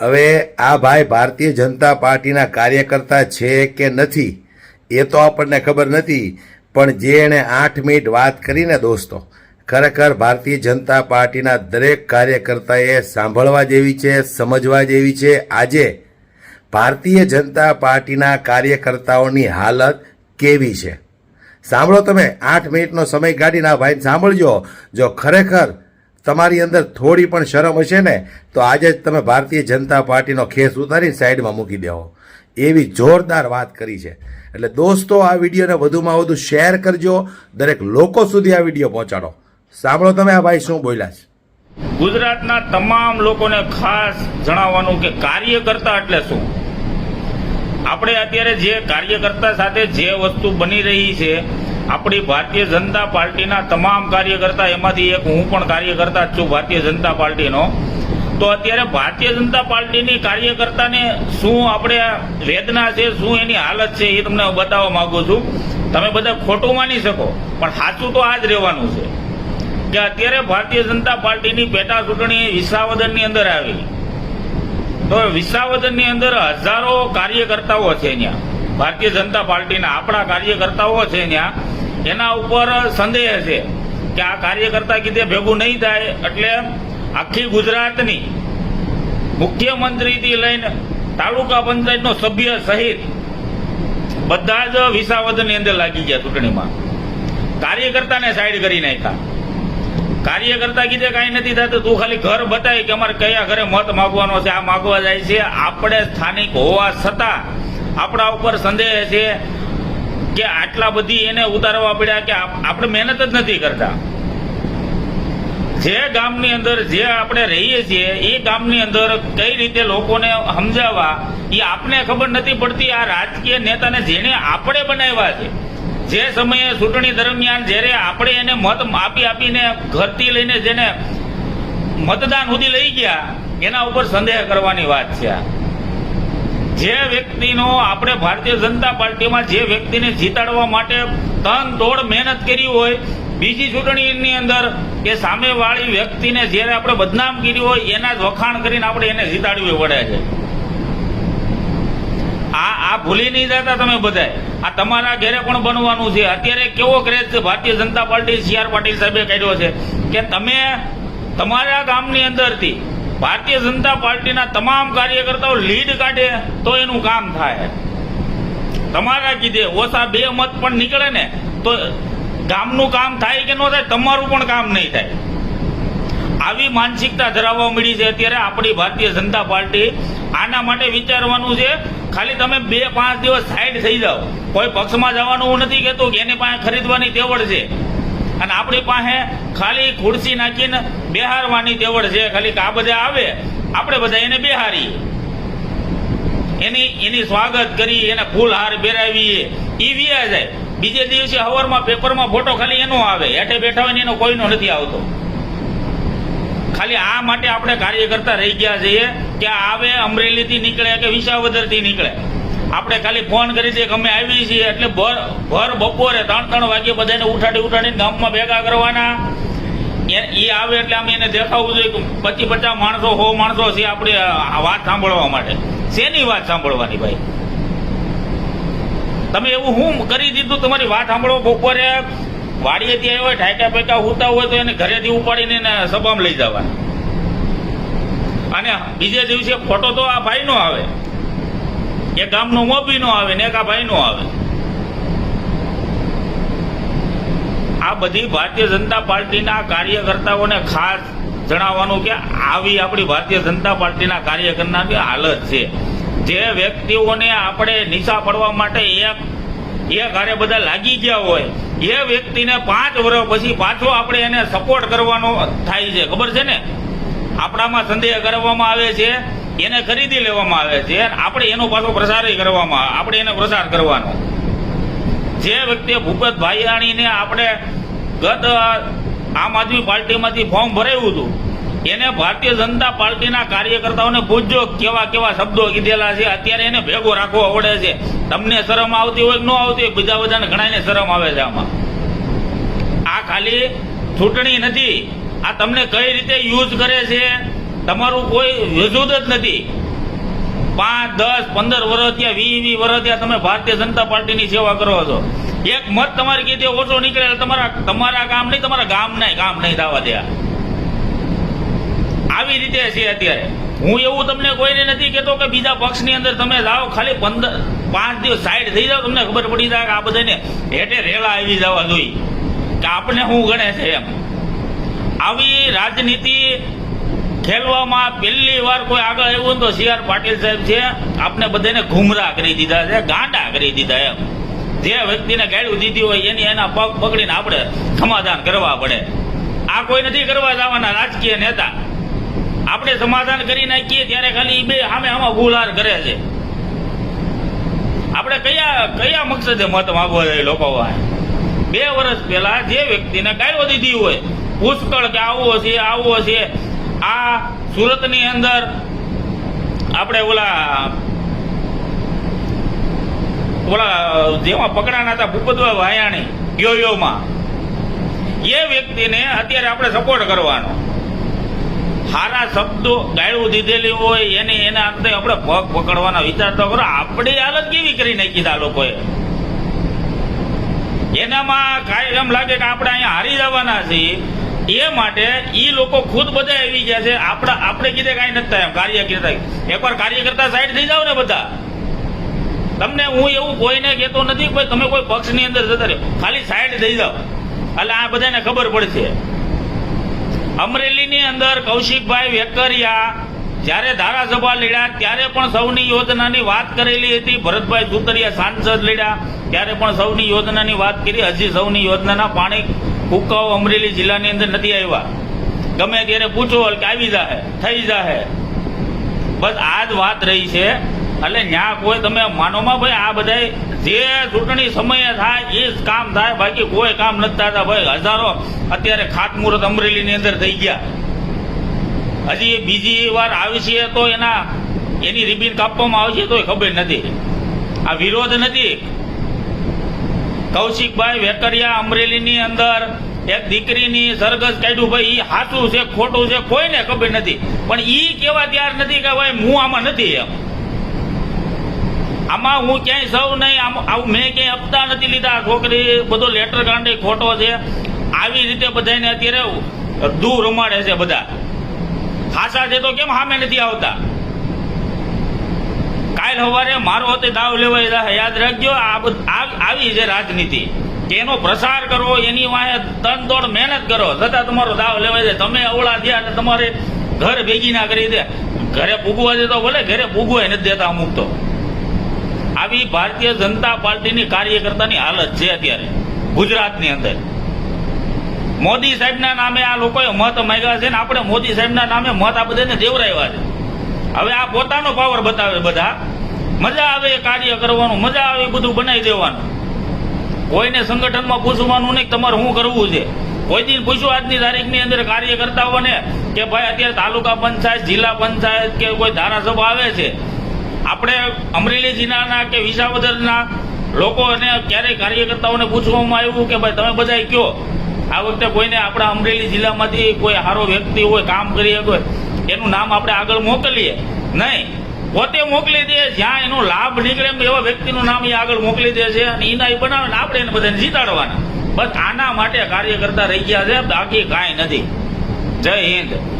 હવે આ ભાઈ ભારતીય જનતા પાર્ટીના કાર્યકર્તા છે કે નથી, એ તો આપણને ખબર નથી, પણ જે એણે આઠ મિનિટ વાત કરીને દોસ્તો, ખરેખર ભારતીય જનતા પાર્ટીના દરેક કાર્યકર્તાએ સાંભળવા જેવી છે, સમજવા જેવી છે, આજે ભારતીય જનતા પાર્ટીના કાર્યકર્તાઓની હાલત કેવી છે? સાંભળો તમે, આઠ મિનિટનો સમય કાઢીને આ ભાઈને સાંભળજો, જો ખરેખર તમારી અંદર થોડી પણ શરમ હશે ને, તો આજે જ તમે ભારતીય જનતા પાર્ટીનો ખેસ ઉતારી સાઈડમાં મૂકી દેવો. એવી જોરદાર વાત કરી છે. એટલે દોસ્તો, આ વિડીયોને વધુમાં વધુ શેર કરજો. દરેક લોકો સુધી આ વીડિયો પહોંચાડો. સાંભળો તમે આ ભાઈ શું બોલ્યા છે. ગુજરાતના તમામ લોકોને ખાસ જણાવવાનું કે કાર્યકર્તા એટલે શું? આપણે અત્યારે જે કાર્યકર્તા સાથે જે વસ્તુ બની રહી છે આપણી ભારતીય જનતા પાર્ટીના તમામ કાર્યકર્તા, એમાંથી એક હું પણ કાર્યકર્તા જ છું ભારતીય જનતા પાર્ટીનો, તો અત્યારે ભારતીય જનતા પાર્ટીની કાર્યકર્તાને શું આપણે વેદના છે, શું એની હાલત છે, એ તમને બતાવવા માંગુ છું. તમે બધા ખોટું માની શકો, પણ સાચું તો આ જ રહેવાનું છે કે અત્યારે ભારતીય જનતા પાર્ટીની પેટા ચૂંટણી વિસાવદનની અંદર આવી. તો વિસાવદનની અંદર હજારો કાર્યકર્તાઓ છે ત્યાં. ભારતીય જનતા પાર્ટીના આપણા કાર્યકર્તાઓ છે ત્યાં. એના ઉપર સંદેહ છે કે આ કાર્યકર્તા કીધે ભેગું નહીં થાય એટલે આખી ગુજરાતની મુખ્યમંત્રીથી લઈને તાલુકા પંચાયતનો સભ્ય સહિત બધા જ વિસાવદનની અંદર લાગી ગયા ચૂંટણીમાં. કાર્યકર્તાને સાઈડ કરી નાખ્યા. કાર્યકર્તા કીધે કાંઈ નથી થતું, તું ખાલી ઘર બતાવી કે અમારે કયા ઘરે મત માગવાનો છે, આ માગવા જાય છે. આપણે સ્થાનિક હોવા છતાં આપણા ઉપર સંદેહ છે કે આટલા બધી એને ઉતારવા પડ્યા કે આપણે મહેનત જ નથી કરતા. જે ગામની અંદર જે આપણે રહીએ છીએ, એ ગામની અંદર કઈ રીતે લોકોને સમજાવવા, એ આપને ખબર નથી પડતી આ રાજકીય નેતાને જેને આપણે બનાવ્યા છે. જે સમયે ચૂંટણી દરમિયાન જ્યારે આપણે એને મત આપી આપીને ઘરથી લઈને જેને મતદાન સુધી લઈ ગયા, એના ઉપર સંદેહ કરવાની વાત છે જે વ્યક્તિનો આપણે ભારતીય જનતા પાર્ટીમાં જે વ્યક્તિને જીતાડવા માટે તન દોડ મહેનત કરી હોય, બીજી ચૂંટણીની અંદર કે સામેવાળી વ્યક્તિને જ્યારે આપણે બદનામ કરી હોય, એના જ વખાણ કરીને આપણે એને જીતાડવી પડે છે. આ આ ભૂલી નહીં જતા તમે બધાય. આ તમારા ઘરે પણ બનવાનું છે. અત્યારે કેવો ક્રેઝ છે Bharatiya Janata party C R Patil સાહેબે કર્યો છે કે તમે તમારા ગામની અંદરથી ભારતીય જનતા પાર્ટીના તમામ કાર્યકર્તાઓ લીડ કાઢે તો એનું કામ થાય. તમારા કીધે ઓછા બે મત પણ નીકળે ને તો ગામનું કામ થાય કે ન થાય, તમારું પણ કામ નહીં થાય. આવી માનસિકતા ધરાવવા મળી છે અત્યારે આપણી ભારતીય જનતા પાર્ટી. આના માટે વિચારવાનું છે, ખાલી તમે બે પાંચ દિવસ સાઈડ થઈ જાઓ. કોઈ પક્ષમાં જવાનું નથી કહેતું કે એની પાસે ખરીદવાની તેવડ છે. અને આપણી પાસે ખાલી ખુરશી નાખીને બેહારવાની દેવડ છે. ખાલી આ બધા આવે, આપણે બધા એને બેહારીએ. એની એની સ્વાગત કરી, એને ફૂલ હાર પહેરાવીએ. એ વ્યા જાય. બીજે દિવસે હવારમાં, પેપરમાં ફોટો ખાલી એનો આવે. હેઠે બેઠા હોય ને એનો કોઈનો નથી આવતો. ખાલી આ માટે આપણે કાર્ય કરતા રહી ગયા છીએ કે આવે, અમરેલીથી નીકળે કે વિસાવદરથી નીકળે. આપણે ખાલી ફોન કરી દઈએ કે અમે આવી છીએ. એટલે ભર ભર બપોરે ત્રણ ત્રણ વાગે બધાને ઉઠાડી ઉઠાડીને ગામમાં ભેગા કરવાના. એ- આવે એટલે અમે એને દેખાવું જોઈએ કે પચી પચાસ માણસો હો માણસો છે આપણે વાત સાંભળવા માટે. શેની વાત સાંભળવાની ભાઈ? તમે એવું હું કરી દીધું? તમારી વાત સાંભળો બપોરે. વાડીએથી આવ્યા હોય ઠાકા પૈકા ઉતા હોય તો એને ઘરેથી ઉપાડીને એને સભામાં લઈ જવા અને બીજે દિવસે ફોટો તો આ ભાઈનો આવે. એ ગામનો મોભીનો આવે ને એકા ભાઈ નો આવે. આ બધી ભારતીય જનતા પાર્ટીના કાર્યકર્તાઓને ખાસ જણાવવાનું કે આવી આપણી ભારતીય જનતા પાર્ટીના કાર્યકર્તાની હાલત છે. જે વ્યક્તિઓને આપણે નિશા પડવા માટે એક એક હારે બધા લાગી ગયા હોય, એ વ્યક્તિને પાંચ વર્ષ પછી પાછો આપણે એને સપોર્ટ કરવાનો થાય છે. ખબર છે ને? આપણામાં સંદેહ કરવામાં આવે છે. એને ખરીદી લેવામાં આવે છે. આપણે એનો પાછો પ્રસાર કરવામાં આપણે એને પ્રસાર કરવાનો. જે વ્યક્તિએ ભૂપત ભાઈયાણીને આપણે ગત આમ આદમી પાર્ટીમાંથી ફોર્મ ભરાયું હતું, એને ભારતીય જનતા પાર્ટીના કાર્યકર્તાઓને પૂછજો કેવા કેવા શબ્દો કીધેલા છે. અત્યારે એને ભેગો રાખવો આવડે છે. તમને શરમ આવતી હોય ન આવતી હોય, બીજા બધાને ઘણાને શરમ આવે છે આમાં. આ ખાલી ચૂંટણી નથી. આ તમને કઈ રીતે યુઝ કરે છે? તમારું કોઈ વજૂદ જ નથી. પાંચ, દસ, પંદર વર્ષ થયા, વીસ વીસ વર્ષ થયા તમે ભારતીય જનતા પાર્ટીની સેવા કરો છો. એક મત તમારી કીધે ઓછો નીકળે તમારા તમારા કામ નહીં, તમારા ગામ નહીં કામ નહીં થવા દે આવી રીતે છે અત્યારે. હું એવું તમને કોઈને નથી કહેતો કે બીજા પક્ષની અંદર તમે જાઓ ખાલી પંદર, પાંચ દિવસ સાઈડ થઈ જાઓ, તમને ખબર પડી જાય કે આ બધાને હેઠે રેલા આવી જવા જોઈએ. કે આપણે શું ગણે છે એમ. આવી રાજનીતિ ખેલવામાં પહેલી વાર કોઈ આગળ આવ્યું તો સી આર પાટીલ સાહેબ છે આપણે બધાને ઘુમરા કરી દીધા છે, ગાંડા કરી દીધા એમ. જે વ્યક્તિને ગાડ્યું દીધી હોય એની એના પગ પકડીને આપણે સમાધાન કરવા પડે. આ કોઈ નથી કરવા જવાના રાજકીય નેતા. આપણે સમાધાન કરી નાખીએ ત્યારે ખાલી બે સામે આમાં ગુલાર કરે છે. આપણે કયા કયા મકસદે મત માગવા જાય લોકો બે વર્ષ પહેલા જે વ્યક્તિને ગાયો દીધી હોય, પુષ્કળ કે આવો છે આવો છે આ સુરતની અંદર આપણે ઓલા ઓલા જેમાં પકડાના હતા ભૂપતભાઈ વાયાણી યોયોમાં એ વ્યક્તિને અત્યારે આપણે સપોર્ટ કરવાનો. સારા શબ્દો ગાળું દીધેલી હોય, એને એના અંતે આપણે પગ પકડવાના વિચાર તો કરો. આપણી હાલત કેવી કરી નાખી આ લોકોએ? એનામાં કાંઈ એમ લાગે કે આપણે અહીંયા હારી જવાના છીએ. એ માટે એ લોકો ખુદ બધા આવી ગયા છે, આપણા આપણે કીધે કાંઈ નથી થાય કાર્ય કરતા એકવાર કાર્ય કરતા સાઈડ થઈ જાવ ને બધા. તમને હું એવું કોઈને કહેતો નથી કે તમે કોઈ પક્ષની અંદર જતા રહ્યો ખાલી સાઈડ થઈ જાઓ. એટલે આ બધાને ખબર પડશે. અમરેલીની અંદર કૌશિકભાઈ વેકરિયા જ્યારે ધારાસભા લડ્યા, ત્યારે પણ સૌની યોજનાની વાત કરેલી હતી. ભરતભાઈ સુતરિયા સાંસદ લડ્યા, ત્યારે પણ સૌની યોજનાની વાત કરી. હજી સૌની યોજનાના પાણી ફૂકાઓ અમરેલી જિલ્લાની અંદર નથી આવ્યા. ગમે ત્યારે પૂછો કે આવી જાહે, થઈ જાહે. બસ આ જ વાત રહી છે. એટલે ન્યા કોઈ તમે માનોમાં ભાઈ, આ બધાય જે ચૂંટણી સમયે થાય, એ જ કામ થાય. બાકી કોઈ કામ નથી થતા ભાઈ. હજારો અત્યારે ખાતમુહૂર્ત અમરેલીની અંદર થઈ ગયા. હજી બીજી વાર આવી છે તો એના, એની રિબિન કાપવામાં આવશે તોય ખબર નથી. આ વિરોધ નથી. કૌશિકભાઈ વેકરિયા અમરેલીની અંદર એક દીકરીની સરઘસ કાઢ્યું. ભાઈ એ સાચું છે, ખોટું છે, કોઈને ખબર નથી. પણ એ કેવા તૈયાર નથી કે ભાઈ, હું આમાં નથી એમ. આમાં હું ક્યાંય સૌ નહીં, આમ, આવું મેં ક્યાંય હપ્તા નથી લીધા. છોકરી બધો લેટર કાંડે ખોટો છે. આવી રીતે બધાને અત્યારે દૂર રમાડે છે બધા. ખાસા છે તો કેમ સામે નથી આવતા? કાલ સવારે મારો હતે દાવ લેવાય યાદ રાખજો, આ આવી છે રાજનીતિ. એનો પ્રસાર કરવો, એની વાહે તન તોડ મહેનત કરો. છતાં તમારો દાવ લેવાય છે. તમે અવળા થયા અને તમારે ઘર ભેગી ના કરી દે. ઘરે પૂગવા દે તો ભલે, ઘરે પૂગવા નથી દેતા અમુક તો. આવી ભારતીય જનતા પાર્ટીની કાર્યકર્તાની હાલત છે અત્યારે, ગુજરાતની અંદર. મોદી સાહેબના નામે આ લોકોએ મત માંગ્યા છે ને આપણે મોદી સાહેબના નામે મત આ બધાને દેવરાવ્યા છે. હવે આ પોતાનો પાવર બતાવે બધા. મજા આવે કાર્ય કરવાનું, મજા આવે બધું બનાવી દેવાનું. કોઈને સંગઠનમાં પૂછવાનું નહીં તમારે શું કરવું છે. કોઈ દિન પૂછ્યું આજની તારીખની અંદર કાર્યકર્તાઓને કે ભાઈ અત્યારે તાલુકા પંચાયત, જિલ્લા પંચાયત કે કોઈ ધારાસભા આવે છે. આપણે અમરેલી જિલ્લાના કે વિસાવદરના લોકોને ક્યારેય કાર્યકર્તાઓને પૂછવામાં આવ્યું કે ભાઈ તમે બધા કયો? આ વખતે કોઈને આપણા અમરેલી જિલ્લામાંથી કોઈ સારો વ્યક્તિ હોય, કામ કરી હોય, એનું નામ આપણે આગળ મોકલીએ. નહીં. પોતે મોકલી દે, જ્યાં એનો લાભ નીકળે એવા વ્યક્તિનું નામ એ આગળ મોકલી દે છે અને એના એ બનાવે આપણે એને બધાને જીતાડવાના. બસ આના માટે કાર્ય કરતા રહી ગયા છે, બાકી કાંઈ નથી. જય હિન્દ.